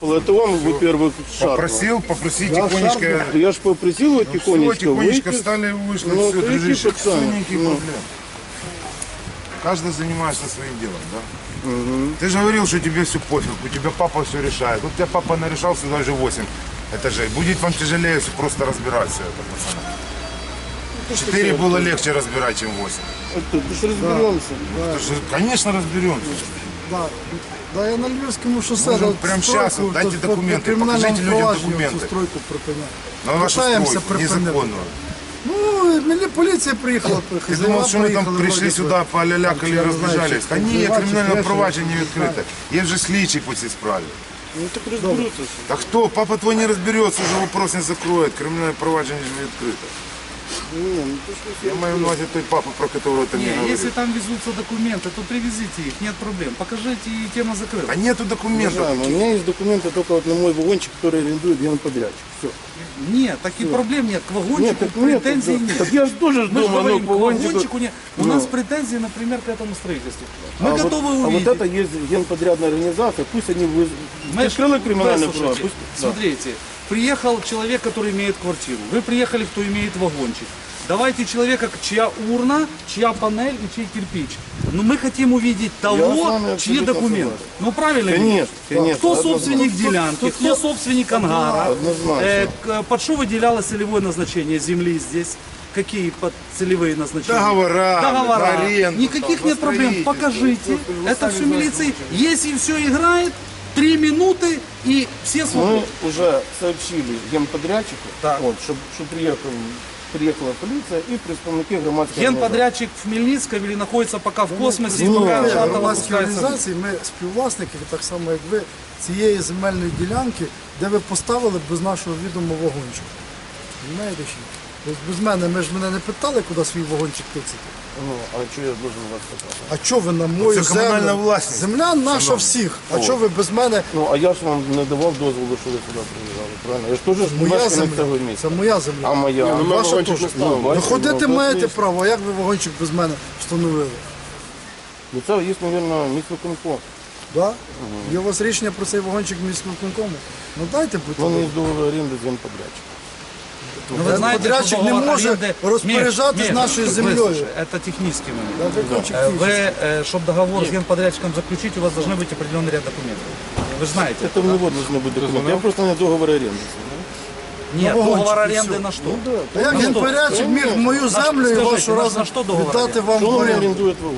Это он, во-первых, шарпнул. Попросил, попроси тихонечко. Я ж попросил его Все, тихонечко тихонечко выйти. встали, вышли, Ну, все, дружище, все никаких Ну. проблем. Каждый занимается своим делом, да? Ты же говорил, что тебе все пофиг, у тебя папа все решает. Вот тебя папа нарешал сюда уже 8 этажей. Будет вам тяжелее все просто разбирать все это, пацаны. Четыре было легче разбирать, чем 8. Это, ты ж разберемся. Конечно, разберемся. Да, да, я на Львівському шосе Можем дав прям стройку, щас, вот дайте то- документы, по кримінальному покажите людям провадженню документы. Цю стройку припиняти. На вашу Пытаємося стройку, припинити. незаконную. Ну, мені поліція приїхала, Ти хазяїва думав, що ми там приїхали, прийшли вроді сюди, би. полялякали, я не знаю, розбежались? чи Та ні, відкривати, кримінальне чи провадження що. відкрите. Є вже слідчий по цій справі. Ну так разберутся. Та хто? Папа твой не розбереться, вже вопрос не закроє. Кримінальне провадження ж не відкрите. Не, ну ты что, Я маю на увазі той папа, про якого ти мені Не, говорив. если там везутся документы, то привезите их, нет проблем. Покажите, и тема закрыта. А нету документів. уважаемый, у меня есть документы только вот на мой вагончик, который арендует генподрядчик. Все. Нет, таких проблем нет. К вагончику Нет, так нет. претензий да. нет. Так я же тоже Мы же думаю, ну, говорим, по к вагончику. вагончику нет. У Ну. нас претензии, например, к этому строительству. Мы а готовы вот, увидеть. А вот это есть генподрядная организация, пусть они вы... Мы открыли ж- криминальное выслушайте, право. Пусть... да. Смотрите, приехал человек, который имеет квартиру. Вы приехали, кто имеет вагончик. Давайте человека, чья урна, чья панель и чей кирпич. Но мы хотим увидеть того, вами чьи документы. согласен. Ну правильно? Конечно, конечно, Кто однозначно. собственник делянки, кто собственник ангара, э, под что выделялось целевое назначение земли здесь. Какие под целевые назначения? Договора, Договора. аренду, Никаких там, нет проблем. Покажите. Это все милиции. Если все играет, три минуты и все Мы смотрят. уже сообщили генподрядчику, Так. вот, щоб, щоб приїхав, приїхала поліція і представники громадської організації. Генподрядчик в Хмельницком или находится пока в космосе, ну, пока ну, шаттл громадські опускается. організації, ми співвласники, так само як ви, цієї земельної ділянки, де ви поставили без нашого відома вагончик. Знаєте що? Без мене, ми ж мене не питали, куди свій вагончик тицяти. Ну, а що я должен вас питати? А чого ви на мою Це комунальна землю? власність. Земля наша всіх. А чого ви без мене? Ну, а я ж вам не давав дозволу, що ви сюди приїжджали, правильно? Я ж теж ж Моя мешканець цього земля. міста. Це моя земля. А моя? Ну, Ну, ваша вагончик теж. не ставив, Ну, бачите, ходити ну, маєте от право, а як ви вагончик без мене встановили? Ну, це є, мабуть, міськвиконком. Да? Є у вас рішення про цей вагончик міськвиконкому? Ну дайте будь Вони ласка. є договор оренди з генподрядчиком. Ну, вы знаете, Подрядчик что не договор може аренды- розпоряджатись Миш, Миш, нашою вы- землею. выслушай, Это технический момент. Да, виключіть Э, ключ. Вы, чтобы договор с генподрядчиком заключить, у вас должны быть определенный ряд документов. Вы же знаете. Це в него должны бути документи. Я просто не договор оренди. Нет, вагончик, договор и аренды всё. на что? А як Ну, генпорядчик міг мою землю і скажіть, вашу на- разом на що договор віддати вам Что в он оренду? арендует вагон?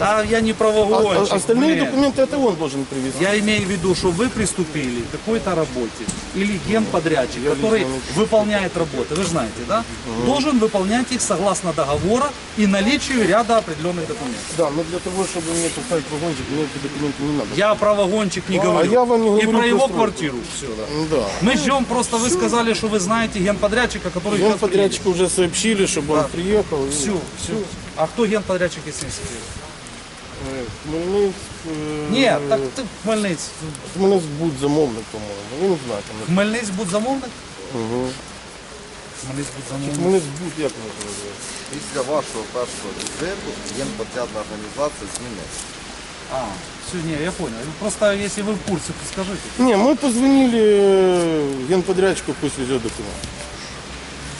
Да, я не про А, а остальные блин. документы это он должен привезти. Я имею в виду, что вы приступили к какой-то работе или генподрядчик, который выполняет работы, вы знаете, да? Должен выполнять их согласно договора и наличию ряда определенных документов. Да, но для того, чтобы мне поставить вагончик, мне эти документы не надо. Я про вагончик не говорю. я вам не и говорю про про его квартиру. Все, да. Да. Мы ждем, просто вы сказали, что вы знаете генподрядчика, который Генподрядчику уже сообщили, чтобы он приехал. и- Все, все. А кто генподрядчик, если не секрет? Э, Хмельницк, э, Нет, так ты Хмельниць. Хмельницк будет замовник, по-моему. Я не знаю. Там. Хмельниць будь замовник? Угу. Хмельниць будь замовник. Хмельницк будет, як воно називається? Після вашого першого візиту генподрядна організація змінилася. А, все, не, я понял. Просто если вы в курсе, то скажите. Не, мы позвонили э, генподрядчику, пусть везет документы.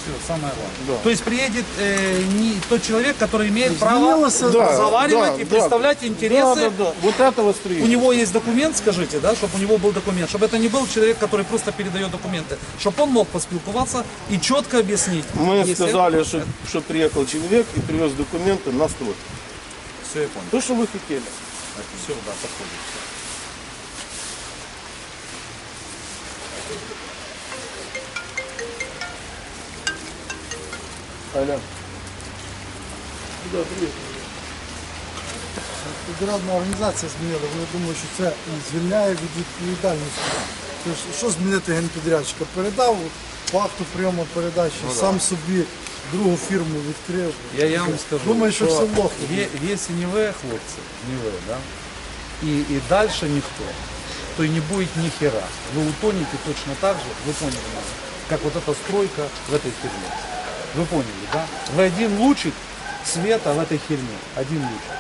Все, самое главное. Да. То есть приедет э, не тот человек, который имеет право да, разговаривать да, и да. представлять Да, интересы. да, да. Вот этого У строителя. него есть документ, скажите, да, чтобы у него был документ, чтобы это не был человек, который просто передает документы, чтобы он мог поспілкуватися и четко объяснить. Мы сказали, что, что приехал человек и привез документы на стройку. Все, я понял. То, что вы хотели. Все, да, подходит. Аля. Федеральна організація змінила, вони думають, що це звільняє від відповідальності. Тож, що змінити генпідрядчика? Передав по акту прийому передачі, сам собі другу фірму відкрив. Я, я вам скажу, Думаю, що все лохо. е- если не вы, хлопцы, не вы, да, и, и дальше никто, то и не будет ни хера. Вы утонете точно так же, вы поняли нас, как вот эта стройка в этой херне. Вы поняли, да? Вы один лучик света в этой херне, один лучик.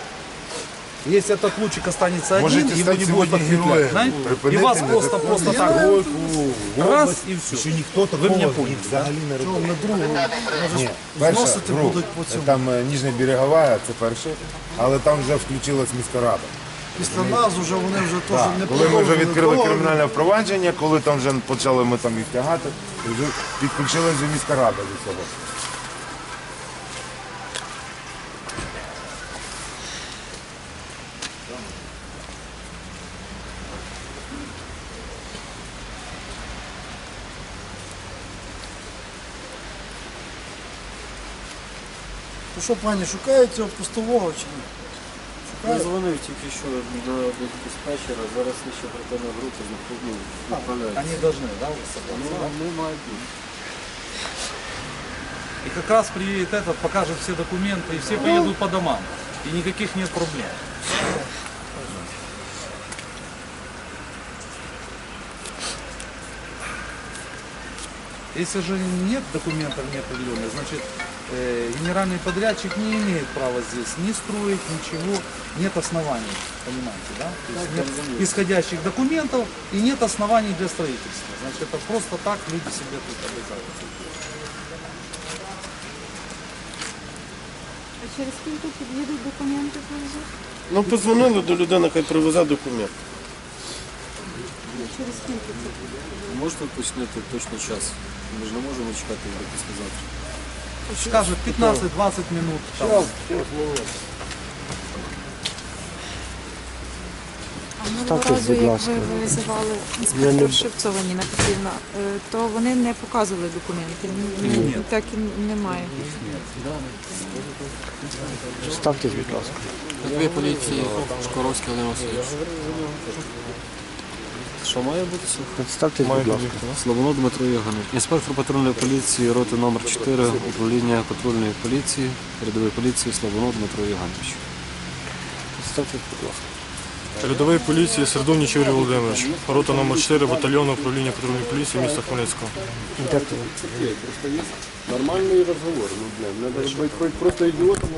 Если этот лучик останется один, Можете его стать не будет сегодня подкреплять, героем. знаете? И Припинити вас просто, незаконну просто так раз и все. Що ніхто Ви такого мене поняли, взагалі не Що робив. на другу може Ні, перша зносити гру, будуть по цьому. там е, Ніжня Берегова, це перше, але там вже включилась міська рада. Після нас вже вони вже теж не коли ми вже відкрили кримінальне впровадження, коли там вже почали ми там їх тягати, вже підключилась вже міська рада до цього. Що, пані, шукають цього постового чи ні? Я дзвонив тільки що до, до диспетчера, зараз ще оперативна група ну, відправляється. Они должны, да, вот собраться? Ну, вони мають бути. И как раз приедет этот, покажет все документы, и все поедут по домам. И никаких нет проблем. Если же нет документов неопределенных, значит, э, генеральный подрядчик не имеет права здесь ни строить, ничего, нет оснований, понимаете, да? То есть нет исходящих документов и нет оснований для строительства. Значит, это просто так люди себе тут обязали. А через скільки під'їдуть документи привезуть? Ну, позвонили до людини, хай привезе документ. Через скільки це? Можете уточнити точно час? Ми ж не можемо чекати до післязавтра. Скажет 15-20 минут. Там. А минулого разу, як ви визивали інспектора Шевцова Ніна Петрівна, е, то вони не показували документи. Ні, Ні. Так і немає. Ставтесь, будь ласка. Дві поліції Шкоровський Олег Васильович. Що має бути? Представтесь, будь ласка. Слобоно Дмитро Євгенович. Інспектор патрульної поліції, роти номер 4, управління патрульної поліції, рядової поліції Слобоно Дмитро Євгенович. Представтесь, будь ласка. Рядовий поліції Сердовніч Юрій Володимирович, рота номер 4 батальйону управління патрульної поліції міста Хмельницького. Нормальний розговор, ну, быть, просто ідіотом,